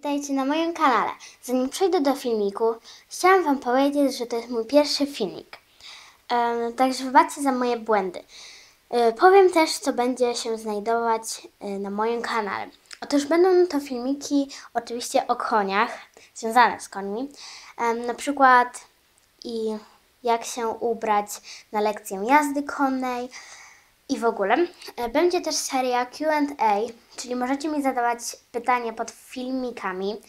Witajcie na moim kanale. Zanim przejdę do filmiku, chciałam Wam powiedzieć, że to jest mój pierwszy filmik. Em, także wybaczcie za moje błędy. E, powiem też, co będzie się znajdować e, na moim kanale. Otóż będą to filmiki oczywiście o koniach, związane z końmi. Na przykład i jak się ubrać na lekcję jazdy konnej, i w ogóle. E, Będzie też seria QA, czyli możecie mi zadawać pytania pod filmikami.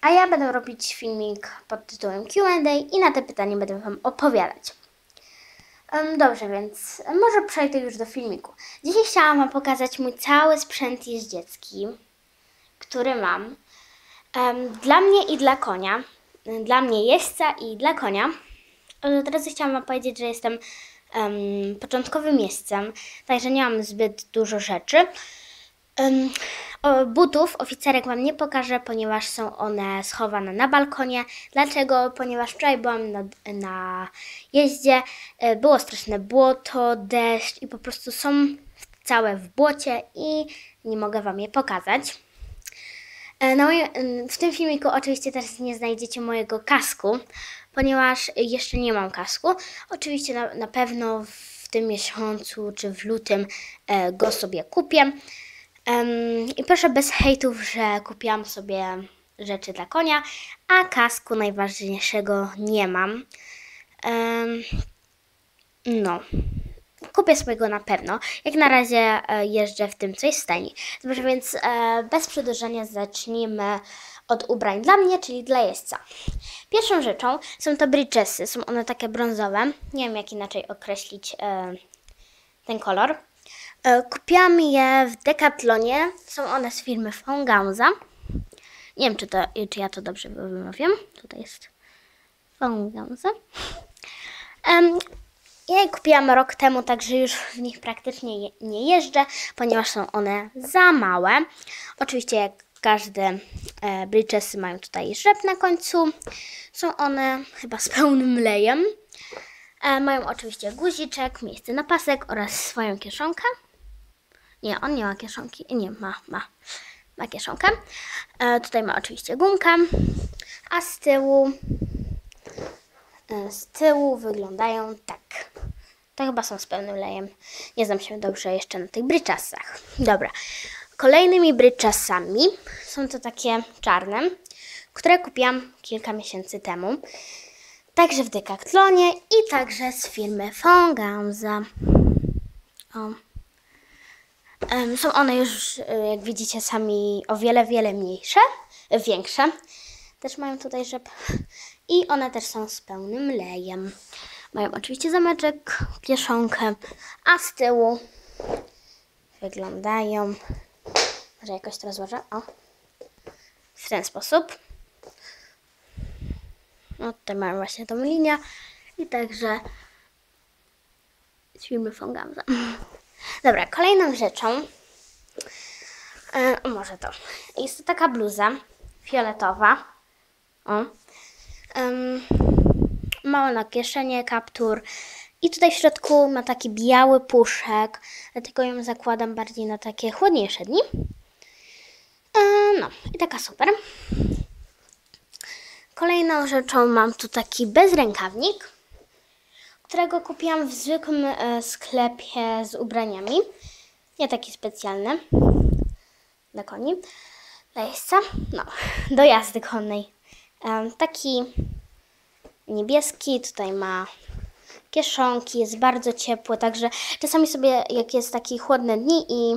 A ja będę robić filmik pod tytułem QA i na te pytania będę Wam opowiadać. Dobrze, więc może przejdę już do filmiku. Dzisiaj chciałam Wam pokazać mój cały sprzęt jeździecki, który mam. Dla mnie i dla konia. Dla mnie jeźdźca i dla konia. E, Teraz chciałam Wam powiedzieć, że jestem em, początkowym miejscem, także nie mam zbyt dużo rzeczy. Em, o, butów oficerek Wam nie pokażę, ponieważ są one schowane na balkonie. Dlaczego? Ponieważ wczoraj byłam na, na jeździe, e, było straszne błoto, deszcz i po prostu są całe w błocie i nie mogę Wam je pokazać. Em, w tym filmiku oczywiście teraz nie znajdziecie mojego kasku, ponieważ jeszcze nie mam kasku. Oczywiście na, na pewno w tym miesiącu czy w lutym e, go sobie kupię. Em, I proszę bez hejtów, że kupiłam sobie rzeczy dla konia, a kasku najważniejszego nie mam. Em, no. Kupię sobie go na pewno. Jak na razie e, jeżdżę w tym, co jest w. Dobrze, więc e, bez przedłużania zacznijmy od ubrań dla mnie, czyli dla jeźdźca. Pierwszą rzeczą są to bridgesy. Są one takie brązowe. Nie wiem, jak inaczej określić e, ten kolor. E, kupiłam je w Decathlonie. Są one z firmy Fongauza. Nie wiem, czy, to, czy ja to dobrze wymawiam. Tutaj jest Fongauza. Em, ja je kupiłam rok temu, także już w nich praktycznie nie jeżdżę, ponieważ są one za małe. Oczywiście jak każde e, bridgesy mają tutaj rzep na końcu. Są one chyba z pełnym lejem. E, mają oczywiście guziczek, miejsce na pasek oraz swoją kieszonkę. Nie, on nie ma kieszonki. Nie, ma, ma. Ma kieszonkę. E, tutaj ma oczywiście gumkę. A z tyłu E, z tyłu wyglądają tak. To chyba są z pełnym lejem. Nie znam się dobrze jeszcze na tych bryczasach. Dobra. Kolejnymi bryczasami są to takie czarne, które kupiłam kilka miesięcy temu. Także w Decathlonie i także z firmy. Em, Są one już, e, jak widzicie, sami o wiele, wiele mniejsze, e, większe. Też mają tutaj rzep. I one też są z pełnym lejem. Mają oczywiście zameczek, kieszonkę, a z tyłu wyglądają. Może jakoś to rozłożę. O. W ten sposób. No tutaj mamy właśnie tą linię. I także z Fongauza. Dobra, kolejną rzeczą. E, może to. Jest to taka bluza fioletowa. O. Em, ma na kieszenie kaptur. I tutaj w środku ma taki biały puszek, dlatego ją zakładam bardziej na takie chłodniejsze dni. E, no, i taka super. Kolejną rzeczą mam tu taki bezrękawnik, którego kupiłam w zwykłym e, sklepie z ubraniami. Nie taki specjalny dla koni, dla jeźdźca. No, do jazdy konnej. Em, taki niebieski, tutaj ma kieszonki, jest bardzo ciepły, także czasami sobie, jak jest taki chłodne dni i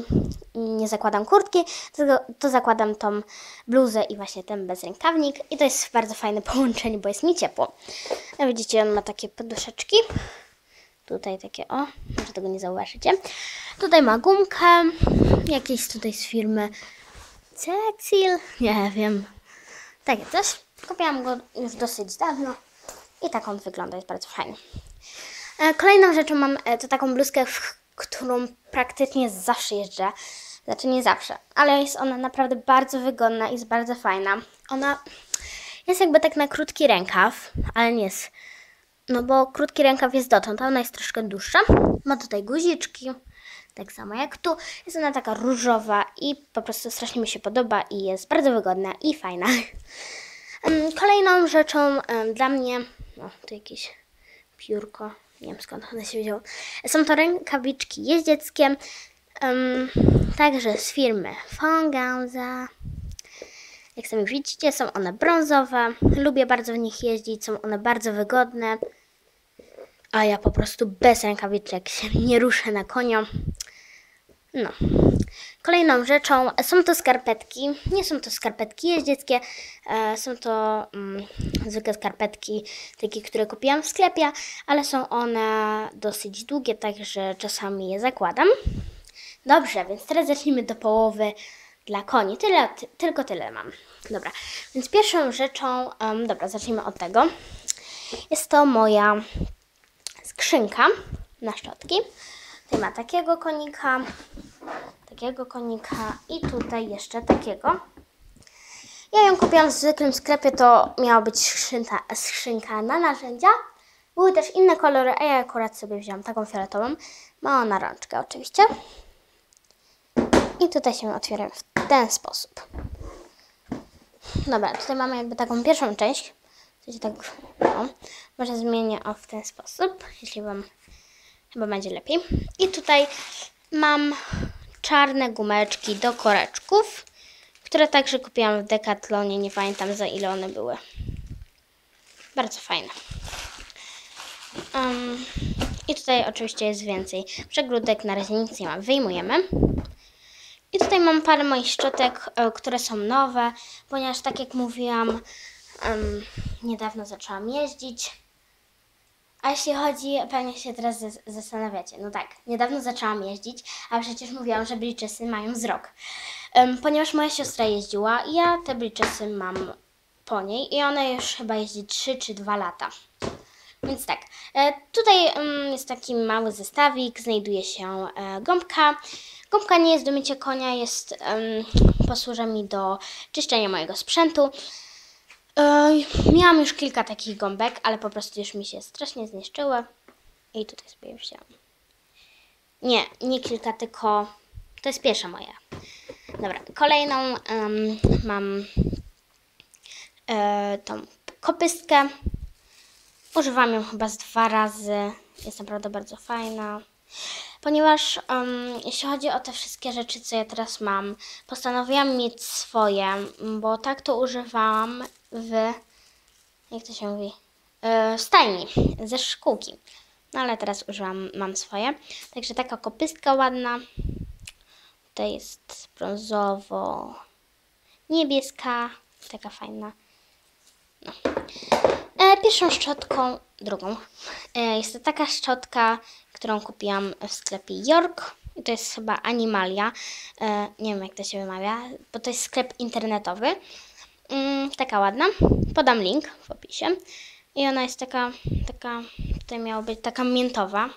nie zakładam kurtki, to, to zakładam tą bluzę i właśnie ten bezrękawnik i to jest bardzo fajne połączenie, bo jest mi ciepło. Jak widzicie, on ma takie poduszeczki. Tutaj takie, o, może tego nie zauważycie. Tutaj ma gumkę, jakieś tutaj z firmy Cecil, nie wiem, takie coś. Kupiłam go już dosyć dawno i tak on wygląda, jest bardzo fajny. E, Kolejną rzeczą mam e, to taką bluzkę, w którą praktycznie zawsze jeżdżę. Znaczy nie zawsze, ale jest ona naprawdę bardzo wygodna i jest bardzo fajna. Ona jest jakby tak na krótki rękaw, ale nie jest. No bo krótki rękaw jest dotąd, a ona jest troszkę dłuższa. Ma tutaj guziczki, tak samo jak tu. Jest ona taka różowa i po prostu strasznie mi się podoba i jest bardzo wygodna i fajna. Kolejną rzeczą dla mnie, no tu jakieś piórko, nie wiem skąd one się wzięło. Są to rękawiczki jeździeckie, em, także z firmy Fongauza. Jak sami widzicie, są one brązowe. Lubię bardzo w nich jeździć, są one bardzo wygodne. A ja po prostu bez rękawiczek się nie ruszę na konio. No. Kolejną rzeczą są to skarpetki. Nie są to skarpetki jeździeckie, e, są to mm, zwykłe skarpetki, takie, które kupiłam w sklepie, ale są one dosyć długie, także czasami je zakładam. Dobrze, więc teraz zacznijmy do połowy dla koni. Tyle, ty, tylko tyle mam. Dobra, więc pierwszą rzeczą, em, dobra, zacznijmy od tego. Jest to moja skrzynka na szczotki. Tutaj ma takiego konika, takiego konika i tutaj jeszcze takiego. Ja ją kupiłam w zwykłym sklepie, to miała być skrzynka, skrzynka na narzędzia. Były też inne kolory, a ja akurat sobie wziąłam taką fioletową. Ma ona rączkę oczywiście. I tutaj się otwiera w ten sposób. Dobra, tutaj mamy jakby taką pierwszą część. Chcecie tak, no, może zmienię o w ten sposób, jeśli Wam chyba będzie lepiej. I tutaj mam czarne gumeczki do koreczków, które także kupiłam w Decathlonie. Nie pamiętam za ile one były. Bardzo fajne. Um, I tutaj oczywiście jest więcej przegródek. Na razie nic nie mam. Wyjmujemy. I tutaj mam parę moich szczotek, e, które są nowe, ponieważ tak jak mówiłam, niedawno zaczęłam jeździć. A jeśli chodzi, pewnie się teraz zas- zastanawiacie, no tak, niedawno zaczęłam jeździć, a przecież mówiłam, że bliczesy mają wzrok. Ponieważ moja siostra jeździła, i ja te bliczesy mam po niej i ona już chyba jeździ 3 czy 2 lata. Więc tak, e, tutaj jest taki mały zestawik, znajduje się e, gąbka. Gąbka nie jest do mycia konia, jest, em, posłuży mi do czyszczenia mojego sprzętu. E, miałam już kilka takich gąbek, ale po prostu już mi się strasznie zniszczyły. I tutaj sobie wzięłam. Nie, nie kilka, tylko to jest pierwsza moja. Dobra, kolejną em, mam e, tą kopystkę. Używam ją chyba z dwa razy. Jest naprawdę bardzo fajna. Ponieważ em, jeśli chodzi o te wszystkie rzeczy, co ja teraz mam, postanowiłam mieć swoje, bo tak to używałam w. Jak to się mówi? W stajni, ze szkółki. No ale teraz używam, mam swoje. Także taka kopystka ładna. Tutaj jest brązowo niebieska, taka fajna. E, pierwszą szczotką, drugą. E, jest to taka szczotka, którą kupiłam w sklepie York. I to jest chyba Animalia. E, nie wiem, jak to się wymawia, bo to jest sklep internetowy. Mm, taka ładna. Podam link w opisie. I ona jest taka, taka, tutaj miała być taka miętowa.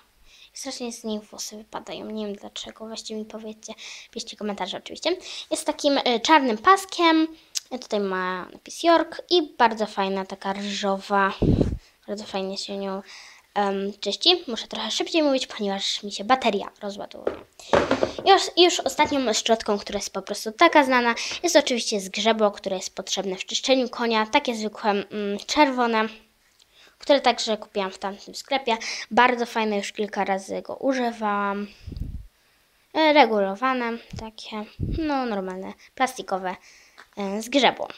Strasznie z niej włosy wypadają. Nie wiem dlaczego. Weźcie mi powiedzcie. Piszcie komentarze oczywiście. Jest takim y, czarnym paskiem. Y, Tutaj ma napis York i bardzo fajna, taka ryżowa. Bardzo fajnie się nią em, czyści. Muszę trochę szybciej mówić, ponieważ mi się bateria rozładowuje. Już, już ostatnią szczotką, która jest po prostu taka znana, jest oczywiście zgrzebło, które jest potrzebne w czyszczeniu konia. Takie zwykłe mm, czerwone które także kupiłam w tamtym sklepie. Bardzo fajne, już kilka razy go używałam. E, Regulowane, takie, no normalne, plastikowe e, zgrzebło.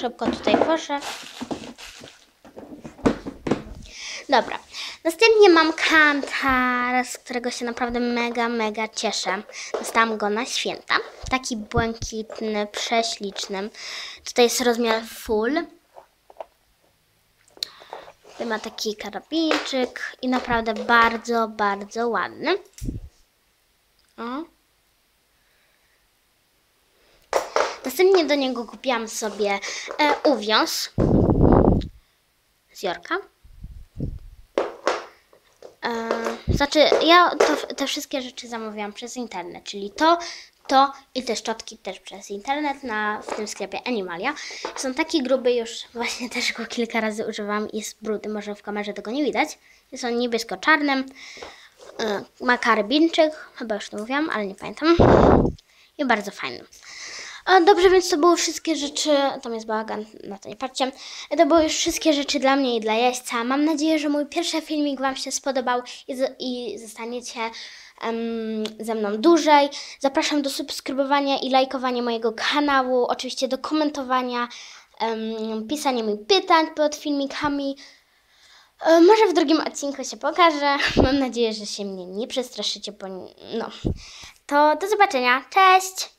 Szybko tutaj proszę. Dobra. Następnie mam kantar, z którego się naprawdę mega, mega cieszę. Dostałam go na święta. Taki błękitny, prześliczny. Tutaj jest rozmiar full. Tutaj ma taki karabinczyk i naprawdę bardzo, bardzo ładny. O. Następnie do niego kupiłam sobie e, uwiąz z Jorka. E, znaczy, ja to, te wszystkie rzeczy zamówiłam przez internet, czyli to, to i te szczotki też przez internet na, w tym sklepie Animalia. Są taki gruby, już właśnie też go kilka razy używam. Jest brudny, może w kamerze tego nie widać. Jest on niebiesko-czarnym. Yy, Ma karabinczyk, chyba już to mówiłam, ale nie pamiętam. I bardzo fajny. A dobrze, więc to były wszystkie rzeczy. Tam jest bałagan, na to nie patrzcie. To były już wszystkie rzeczy dla mnie i dla Jaśca. Mam nadzieję, że mój pierwszy filmik Wam się spodobał i, i zostaniecie em, ze mną dłużej. Zapraszam do subskrybowania i lajkowania mojego kanału. Oczywiście do komentowania, em, pisania mi pytań pod filmikami. E, Może w drugim odcinku się pokażę. Mam nadzieję, że się mnie nie przestraszycie. Bo, no. To do zobaczenia. Cześć!